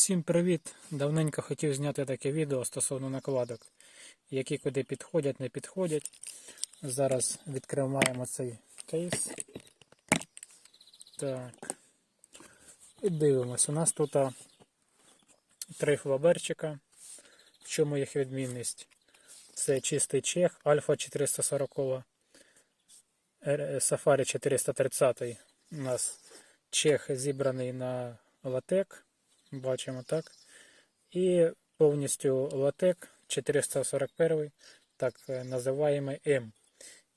Всім привіт! Давненько хотів зняти таке відео стосовно накладок, які куди підходять, не підходять. Зараз відкриваємо цей кейс. Так. І дивимось. У нас тут три флаберчика. В чому їх відмінність? Це чистий чех, Альфа 440, Safari 430. У нас чех зібраний на латек. Бачимо так. І повністю латек 441, так е, називаємо М.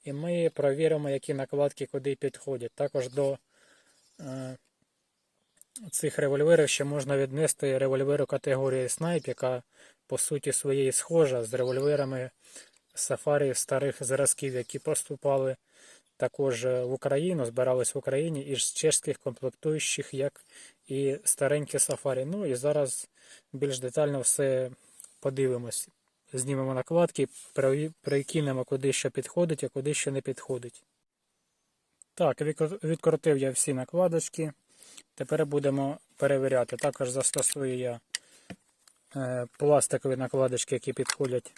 І ми провіримо, які накладки куди підходять. Також до е, цих револьверів ще можна віднести револьверу категорії Snipe, яка по суті своєї схожа з револьверами Safari старих зразків, які поступали також в Україну, збирались в Україні із чешських комплектуючих, як і старенькі сафарі. Ну і зараз більш детально все подивимось. Знімемо накладки, прикинемо, куди що підходить, а куди що не підходить. Так, відкрутив я всі накладочки. Тепер будемо перевіряти. Також застосую я е, пластикові накладочки, які підходять,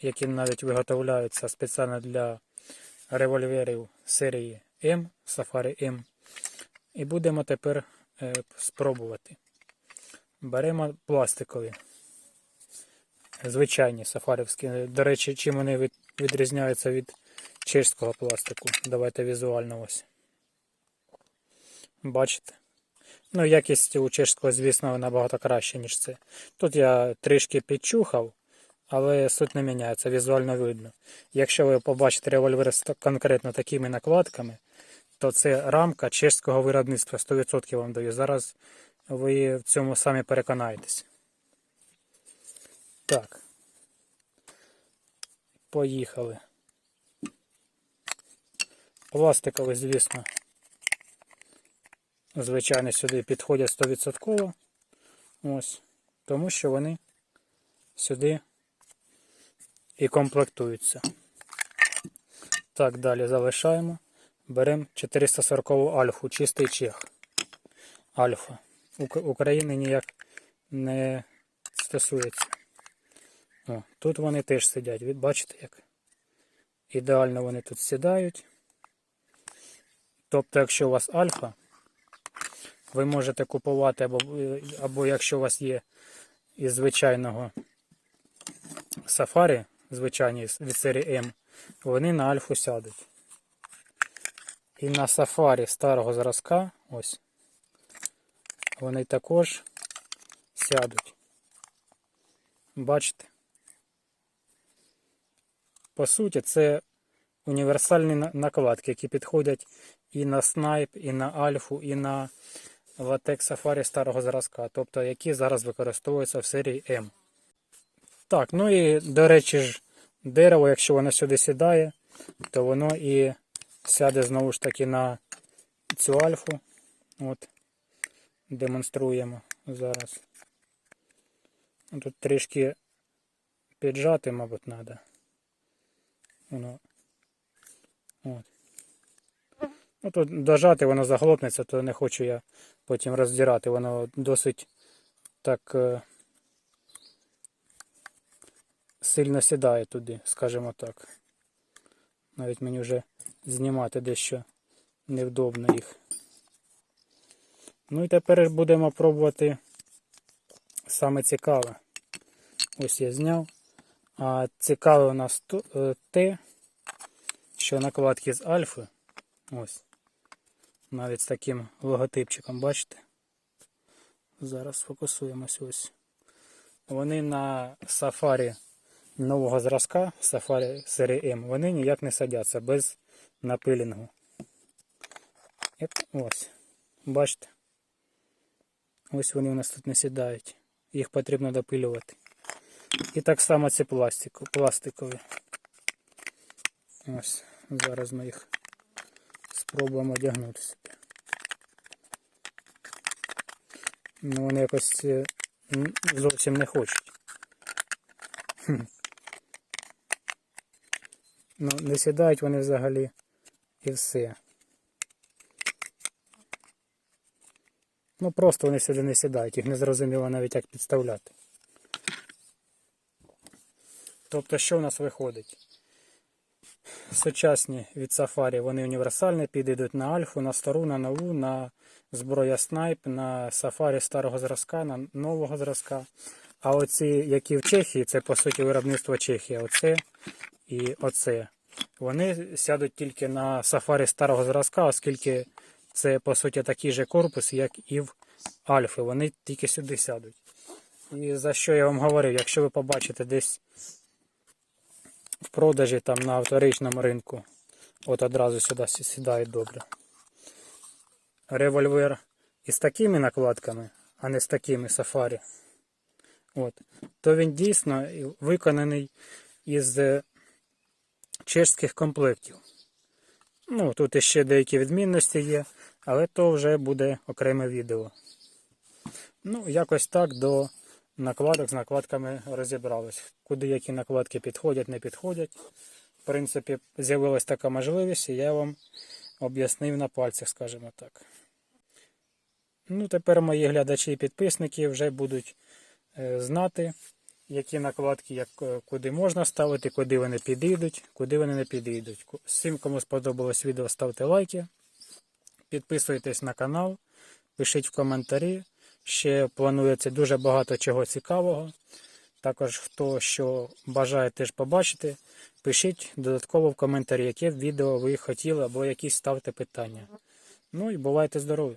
які навіть виготовляються спеціально для револьверів серії М, Safari M. І будемо тепер е, спробувати. Беремо пластикові, звичайні сафарівські. До речі, чим вони від, відрізняються від чешського пластику. Давайте візуально ось. Бачите? Ну, якість у чешського, звісно, набагато краще, ніж це. Тут я трішки підчухав але суть не міняється, візуально видно. Якщо ви побачите револьвер з конкретно такими накладками, то це рамка чеського виробництва 100% вам даю. Зараз ви в цьому самі переконаєтесь. Так. Поїхали. Пластикові, звісно, звичайно, сюди підходять 100%. Ось. Тому що вони сюди і комплектуються. Так, далі залишаємо. Беремо 440 альфу, чистий чех. Альфа. України ніяк не стосується. О, Тут вони теж сидять. Бачите як? Ідеально вони тут сідають. Тобто, якщо у вас альфа, ви можете купувати, або, або якщо у вас є із звичайного сафарі, звичайні від серії М, вони на альфу сядуть. І на сафарі старого зразка, ось, вони також сядуть. Бачите? По суті, це універсальні накладки, які підходять і на снайп, і на альфу, і на латекс сафарі старого зразка, тобто які зараз використовуються в серії М. Так, ну і, до речі ж, дерево, якщо воно сюди сідає, то воно і сяде знову ж таки на цю альфу. От, демонструємо зараз. Тут трішки піджати, мабуть, треба. Воно. От. Ну, тут дожати, воно заглопнеться, то не хочу я потім роздирати. Воно досить так. Сильно сідає туди, скажімо так. Навіть мені вже знімати дещо невдобно їх. Ну і тепер будемо пробувати саме цікаве. Ось я зняв. А цікаве у нас е, те, що накладки з альфи, ось, навіть з таким логотипчиком, бачите? Зараз фокусуємось ось. Вони на сафарі нового зразка Safari серії М, вони ніяк не садяться без напилінгу. Ось. Бачите? Ось вони у нас тут не сідають. Їх потрібно допилювати. І так само ці пластику, пластикові. Ось, зараз ми їх спробуємо одягнути собі. Ну вони якось е, зовсім не хочуть. Ну, не сідають вони взагалі і все. Ну просто вони сюди не сідають, їх не зрозуміло навіть як підставляти. Тобто, що в нас виходить? Сучасні від Safari вони універсальні, підійдуть на альфу, на стару, на нову, на зброя снайп, на Safari старого зразка, на нового зразка. А оці, які в Чехії, це по суті виробництво Чехії, оце і оце. Вони сядуть тільки на Safari старого зразка, оскільки це по суті такий же корпус, як і в Альфи. Вони тільки сюди сядуть. І за що я вам говорив, якщо ви побачите десь в продажі там на вторичному ринку, от одразу сюди сі- сідають добре. Револьвер із такими накладками, а не з такими сафарі. От. То він дійсно виконаний із чешських комплектів. Ну, тут іще деякі відмінності є, але то вже буде окреме відео. Ну, якось так до накладок з накладками розібрались. Куди які накладки підходять, не підходять. В принципі, з'явилась така можливість, і я вам об'яснив на пальцях, скажімо так. Ну, тепер мої глядачі і підписники вже будуть е, знати, які накладки, як, е, куди можна ставити, куди вони підійдуть, куди вони не підійдуть. Всім, кому сподобалось відео, ставте лайки, підписуйтесь на канал, пишіть в коментарі. Ще планується дуже багато чого цікавого. Також хто що бажає теж побачити, пишіть додатково в коментарі, яке відео ви хотіли або якісь ставте питання. Ну і бувайте здорові!